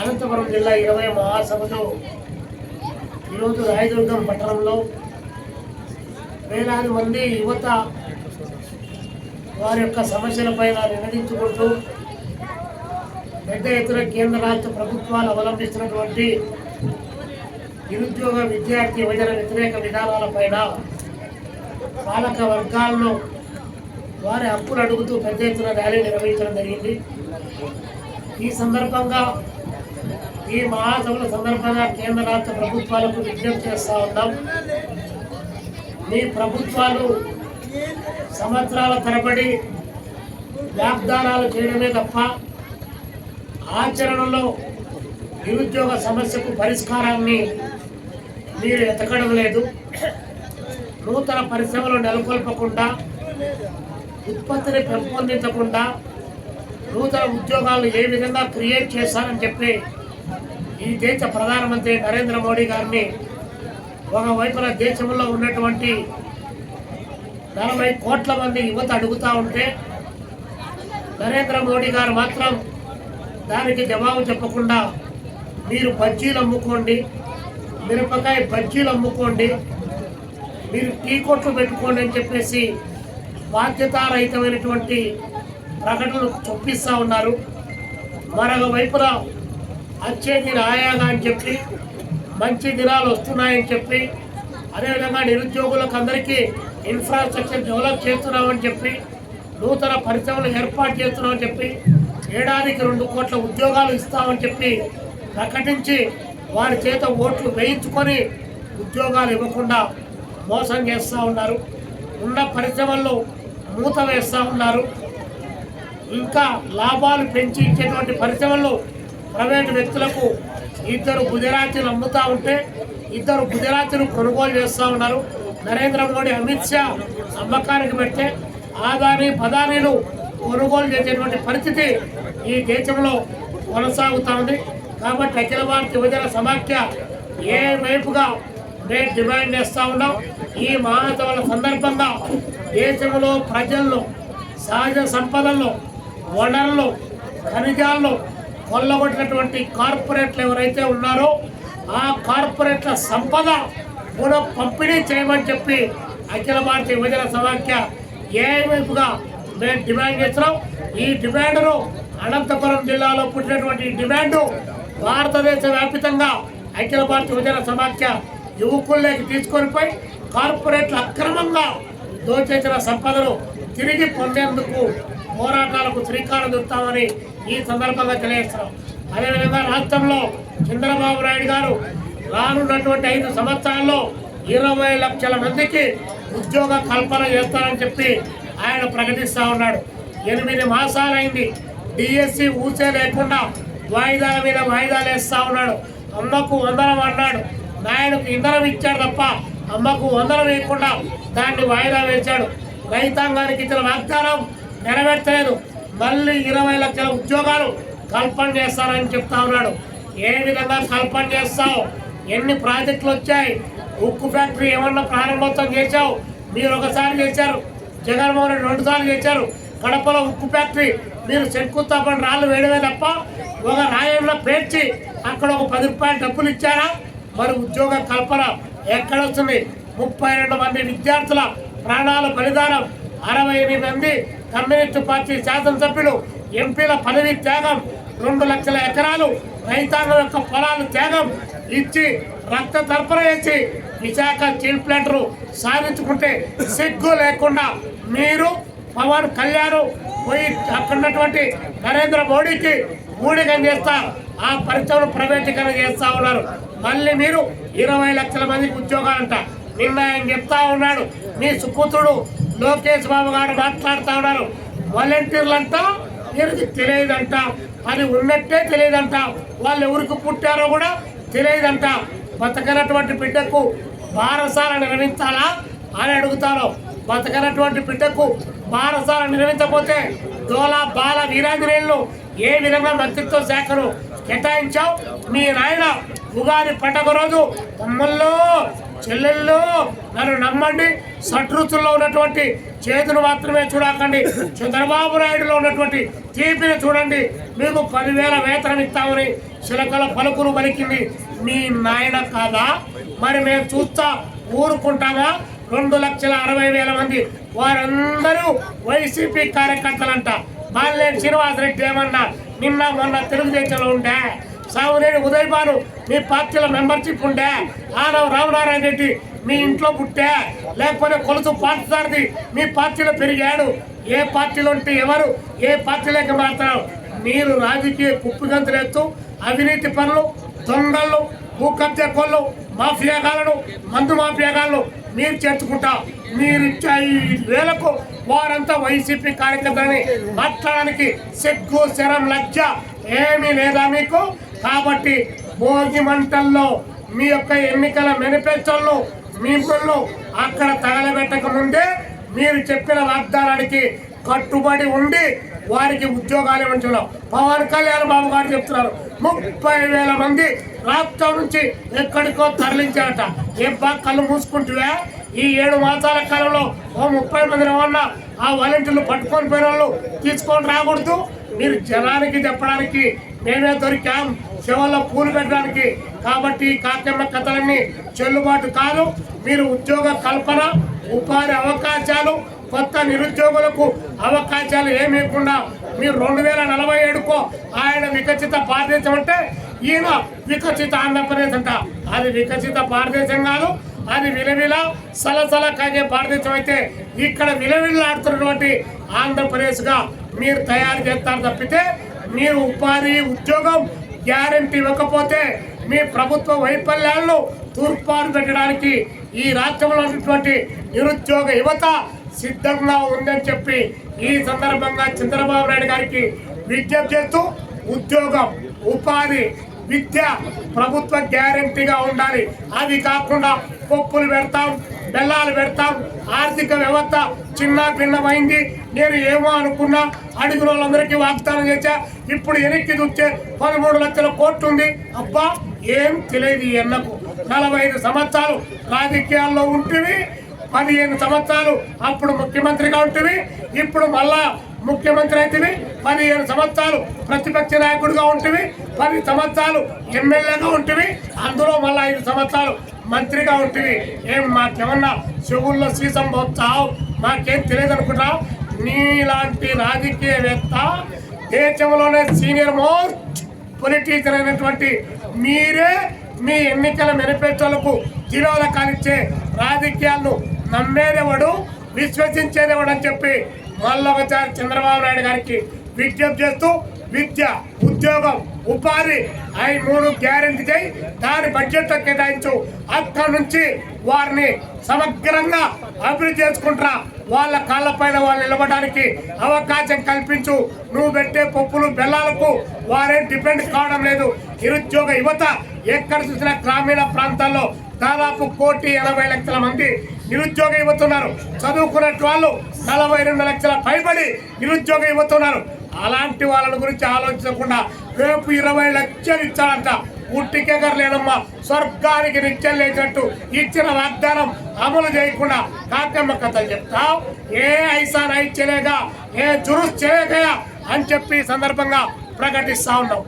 అనంతపురం జిల్లా ఇరవై మహాసభలో ఈరోజు రాయదుర్గం పట్టణంలో వేలాది మంది యువత వారి యొక్క సమస్యలపైన నినదించుకుంటూ పెద్ద ఎత్తున కేంద్ర రాష్ట్ర ప్రభుత్వాలు అవలంబిస్తున్నటువంటి నిరుద్యోగ విద్యార్థి యువజన వ్యతిరేక విధానాలపైన పాలక వర్గాలను వారి హక్కులు అడుగుతూ పెద్ద ఎత్తున ర్యాలీ నిర్వహించడం జరిగింది. ఈ సందర్భంగా ఈ మహాసభల సందర్భంగా కేంద్ర రాష్ట్ర ప్రభుత్వాలకు విజ్ఞప్తి చేస్తూ ఉన్నాం. మీ ప్రభుత్వాలు సంవత్సరాల తరబడి వాగ్దానాలు చేయడమే తప్ప ఆచరణలో నిరుద్యోగ సమస్యకు పరిష్కారాన్ని మీరు ఎతకడం లేదు. నూతన పరిశ్రమలు నెలకొల్పకుండా ఉత్పత్తిని పెంపొందించకుండా నూతన ఉద్యోగాలు ఏ విధంగా క్రియేట్ చేశారని చెప్పి ఈ దేశ ప్రధానమంత్రి నరేంద్ర మోడీ గారిని ఒకవైపున దేశంలో ఉన్నటువంటి నలభై కోట్ల మంది యువత అడుగుతూ ఉంటే నరేంద్ర మోడీ గారు మాత్రం దానికి జవాబు చెప్పకుండా మీరు బజ్జీలు అమ్ముకోండి మిరపకాయ బజ్జీలు అమ్ముకోండి మీరు టీ కొట్లు పెట్టుకోండి అని చెప్పేసి బాధ్యతారహితమైనటువంటి ప్రకటనలు చొప్పిస్తూ ఉన్నారు. మరొక వైపున వచ్చే రాయాదా ఆయాగా అని చెప్పి మంచి దినాలు వస్తున్నాయని చెప్పి అదేవిధంగా నిరుద్యోగులకు అందరికీ ఇన్ఫ్రాస్ట్రక్చర్ డెవలప్ చేస్తున్నామని చెప్పి నూతన పరిశ్రమలు ఏర్పాటు చేస్తున్నామని చెప్పి ఏడాదికి రెండు కోట్ల ఉద్యోగాలు ఇస్తామని చెప్పి ప్రకటించి వారి చేత ఓట్లు వేయించుకొని ఉద్యోగాలు ఇవ్వకుండా మోసం చేస్తూ ఉన్నారు. ఉన్న పరిశ్రమల్లో మూత వేస్తూ ఉన్నారు. ఇంకా లాభాలు పెంచి ఇచ్చేటువంటి పరిశ్రమలు ప్రైవేటు వ్యక్తులకు ఇద్దరు గుజరాతీలు అమ్ముతూ ఉంటే ఇద్దరు గుజరాతీలు కొనుగోలు చేస్తూ ఉన్నారు. నరేంద్ర మోడీ అమిత్ షా అమ్మకానికి పెడితే ఆదాని పదానీలు కొనుగోలు చేసేటువంటి పరిస్థితి ఈ దేశంలో కొనసాగుతూ ఉంది. కాబట్టి అఖిల భారత యువజన సమాఖ్య ఏ వైపుగా మేము డిమాండ్ చేస్తూ ఉన్నాం? ఈ మహాసభల సందర్భంగా దేశంలో ప్రజల్లో సహజ సంపదల్లో వనరులు ఖనిజాల్లో కొల్లగొట్టినటువంటి కార్పొరేట్లు ఎవరైతే ఉన్నారో ఆ కార్పొరేట్ల సంపద కూడా పంపిణీ చేయమని చెప్పి అఖిల భారత యువజన సమాఖ్య ఏ మేము డిమాండ్ చేస్తున్నాం. ఈ డిమాండ్ను అనంతపురం జిల్లాలో పుట్టినటువంటి డిమాండ్ భారతదేశ వ్యాప్తంగా అఖిల భారత యువజన సమాఖ్య యువకుల్లోకి తీసుకొని పోయి కార్పొరేట్లు అక్రమంగా దోచేసిన సంపదను తిరిగి పొందేందుకు పోరాటాలకు శ్రీకారం చుడతామని ఈ సందర్భంగా తెలియజేస్తున్నాం. అదేవిధంగా రాష్ట్రంలో చంద్రబాబు నాయుడు గారు రానున్నటువంటి ఐదు సంవత్సరాల్లో ఇరవై లక్షల మందికి ఉద్యోగ కల్పన చేస్తారని చెప్పి ఆయన ప్రకటిస్తూ ఉన్నాడు. ఎనిమిది మాసాలైంది డిఎస్సి ఊసే లేకుండా వాయిదాల మీద వాయిదాలు వేస్తూ ఉన్నాడు. అమ్మకు వందనం అన్నాడు. నాయనకు ఇంధనం ఇచ్చాడు తప్ప అమ్మకు వందనం వేయకుండా దాన్ని వాయిదా వేశాడు. రైతాంగానికి ఇచ్చిన వాగ్దానం నెరవేర్చలేదు. మళ్ళీ ఇరవై లక్షల ఉద్యోగాలు కల్పన చేస్తారని చెప్తా ఉన్నాడు. ఏ విధంగా కల్పన చేస్తావు? ఎన్ని ప్రాజెక్టులు వచ్చాయి? ఉక్కు ఫ్యాక్టరీ ఏమన్నా ప్రారంభోత్సవం చేశావు? మీరు ఒకసారి చేశారు. జగన్మోహన్ రెడ్డి రెండుసార్లు చేశారు. కడపలో ఉక్కు ఫ్యాక్టరీ మీరు శంకుస్థాపన రాళ్ళు వేయడమే తప్ప ఒక రాయంలో పేర్చి అక్కడ ఒక పది రూపాయలు డబ్బులు ఇచ్చారా? మరి ఉద్యోగ కల్పన ఎక్కడొస్తుంది ముప్పై రెండు మంది విద్యార్థుల ప్రాణాల బలిదానం అరవై ఎనిమిది మంది కమ్యూనిస్టు పార్టీ శాసనసభ్యులు ఎంపీల పదవి త్యాగం రెండు లక్షల ఎకరాలు రైతాంగం యొక్క పొలాలు త్యాగం ఇచ్చి రక్త తర్పణ చేసి విశాఖ స్టీల్ ప్లాంట్ సాధించుకుంటే సిగ్గు లేకుండా మీరు పవన్ కళ్యాణ్ పోయి అక్కడ ఉన్నటువంటి నరేంద్ర మోడీకి ఊడిగం చేస్తా ఆ పరిశ్రమను ప్రైవేటీకరణ చేస్తూ ఉన్నారు. మళ్ళీ మీరు ఇరవై లక్షల మందికి ఉద్యోగాలంట. నిన్న ఆయన చెప్తా ఉన్నాడు మీ సుపుత్రుడు లోకేష్ బాబు గారు మాట్లాడుతూ ఉన్నారు. వాలంటీర్లంతా వీరికి తెలియదంట. అది ఉన్నట్టే తెలియదంట. వాళ్ళు ఎవరికి పుట్టారో కూడా తెలియదంట. బతకనటువంటి బిడ్డకు బారసాల నిర్వహించాలా అని అడుగుతారు బతకనటువంటి బిడ్డకు బారసాల నిర్వహించకపోతే దోలా బాల వీరాంజనేయులు ఏ విధంగా మంత్రిత్వ శాఖను కేటాయించావు? మీ నాయన ఉగాది పండగ రోజు తమ్ముల్లో చెల్లెళ్ళు నన్ను నమ్మండి. సట్రుతుల్లో ఉన్నటువంటి చేతులు మాత్రమే చూడకండి. చంద్రబాబు నాయుడులో ఉన్నటువంటి తీపిని చూడండి. మీకు పదివేల వేతనం ఇస్తామని చిలకల పలుకులు పలికింది. మీ నాయన కాదా? మరి మేము చూస్తా ఊరుకుంటామా? రెండు లక్షల అరవై వేల మంది. వారందరూ వైసీపీ కార్యకర్తలంట. బాలినేని శ్రీనివాసరెడ్డి ఏమన్నా నిన్న మొన్న తెలుగుదేశంలో ఉండే సాగునేని ఉదయభాను మీ పార్టీలో మెంబర్షిప్ ఉండే ఆనవ రామనారాయణ రెడ్డి మీ ఇంట్లో పుట్టే లేకపోతే కొలుసు పార్టీదారిది మీ పార్టీలో పెరిగాడు. ఏ పార్టీలో ఉంటే ఎవరు ఏ పార్టీలోకి మారుతారు మీరు రాజకీయ కుప్పిగంతులెత్తు అవినీతి పనులు దొంగలు భూ కబ్జా కోళ్ళు మాఫియాగాలను మందు మాఫియాగాలను మీరు చేర్చుకుంటా. మీరు ఇచ్చే ఈ వేలకు వారంతా వైసీపీ కార్యకర్తలని మాట్లాడడానికి సిగ్గు శరం లజ్జ ఏమీ లేదా మీకు? కాబట్టి భోగి మంటల్లో మీ యొక్క ఎన్నికల మేనిఫెస్టోల్లో మిమ్మల్ని అక్కడ తగలబెట్టక ముందే మీరు చెప్పిన వాగ్దానానికి కట్టుబడి ఉండి వారికి ఉద్యోగాలు ఇవ్వడం. పవన్ కళ్యాణ్ బాబు గారు చెప్తున్నారు ముప్పై వేల మంది రాష్ట్రం నుంచి ఎక్కడికో తరలించారట. ఏం బాగా కళ్ళు మూసుకుంటువే? ఈ ఏడు మాసాల కాలంలో ఓ ముప్పై మంది ఏమన్నా ఆ వాలంటీర్లు పట్టుకొని పోయిన వాళ్ళు తీసుకొని రాకూడదు. మీరు జనానికి చెప్పడానికి మేమే దొరికాం. శివల్లో పూలు పెట్టడానికి. కాబట్టి ఈ కాకెమ్మ కథలన్నీ చెల్లుబాటు కాదు. మీరు ఉద్యోగ కల్పన ఉపాధి అవకాశాలు కొత్త నిరుద్యోగులకు అవకాశాలు ఏమి ఇవ్వకుండా మీరు రెండు వేల నలభై ఏడుకో ఆయన వికసిత భారతదేశం అంటే ఈయన వికసిత ఆంధ్రప్రదేశ్ అంట. అది వికసిత భారతదేశం కాదు. అది విలవిల సలసల కాగే భారతదేశం అయితే ఇక్కడ విలవిల్లాడుతున్నటువంటి ఆంధ్రప్రదేశ్గా మీరు తయారు చేస్తారు తప్పితే మీరు ఉపాధి ఉద్యోగం గ్యారంటీ ఇవ్వకపోతే మీ ప్రభుత్వ వైఫల్యాలను తూర్పారు పెట్టడానికి ఈ రాష్ట్రంలో ఉన్నటువంటి నిరుద్యోగ యువత సిద్ధంగా ఉందని చెప్పి ఈ సందర్భంగా చంద్రబాబు నాయుడు గారికి విజ్ఞప్తి చేస్తూ ఉద్యోగం ఉపాధి విద్య ప్రభుత్వ గ్యారంటీగా ఉండాలి. అది కాకుండా పప్పులు పెడతాం బెల్లాలు పెడతాం ఆర్థిక వ్యవస్థ చిన్న భిన్నమైంది. నేను ఏమో అనుకున్నా అడుగు వాళ్ళందరికీ వాగ్దానం చేశా. ఇప్పుడు వెనక్కి చూస్తే పదమూడు లక్షల కోట్లు ఉంది. అబ్బా ఏం తెలియదు ఈ ఎన్నకు నలభై ఐదు సంవత్సరాలు రాజకీయాల్లో ఉంటివి పదిహేను సంవత్సరాలు అప్పుడు ముఖ్యమంత్రిగా ఉంటుంది ఇప్పుడు మళ్ళా ముఖ్యమంత్రి అయితే పదిహేను సంవత్సరాలు ప్రతిపక్ష నాయకుడిగా ఉంటుంది పది సంవత్సరాలు ఎమ్మెల్యేగా ఉంటుంది అందులో మళ్ళీ ఐదు సంవత్సరాలు మంత్రిగా ఉంటుంది ఏం మాకేమన్నా చెవుల్లో సీసం పోతావు? మాకేం తెలియదు అనుకుంటావు నీలాంటి రాజకీయవేత్త దేశంలోనే సీనియర్ మోస్ట్ పొలిటీషియన్ అయినటువంటి మీరే మీ ఎన్నికల మేనిఫెస్టోలకు తిరోధకాలిచ్చే రాజకీయాలను నమ్మేదేవాడు విశ్వసించేదేవాడు అని చెప్పి మళ్ళొకసారి చంద్రబాబు నాయుడు గారికి విజ్ఞప్తి చేస్తూ విద్య ఉద్యోగం ఉపాధి అవి మూడు గ్యారెంటీ చేయి దాని బడ్జెట్ కేటాయించు. అక్కడి నుంచి వారిని సమగ్రంగా అభివృద్ధి చేసుకుంటారా వాళ్ళ కాళ్ళపైన వాళ్ళు నిలబడడానికి అవకాశం కల్పించు. నువ్వు పెట్టే పప్పులు బెల్లాలకు వారేం డిపెండ్ కావడం లేదు. నిరుద్యోగ యువత ఎక్కడ చూసినా గ్రామీణ ప్రాంతాల్లో దాదాపు కోటి ఎనభై లక్షల మంది నిరుద్యోగ యువత చదువుకున్నట్టు వాళ్ళు నలభై రెండు లక్షల పైబడి నిరుద్యోగ యువత అలాంటి వాళ్ళ గురించి ఆలోచించకుండా రేపు ఇరవై లక్షలు ఇచ్చాడంట ఉట్టికెగరలేనమ్మా స్వర్గానికి నిత్యం లేచినట్టు ఇచ్చిన వాగ్దానం అమలు చేయకుండా కాకమ్మ కథలు చెప్తావు ఏ ఐసా నైట్ చేయలేగా ఏ జురుస్ చేయగా అని చెప్పి సందర్భంగా ప్రకటిస్తా ఉన్నాం.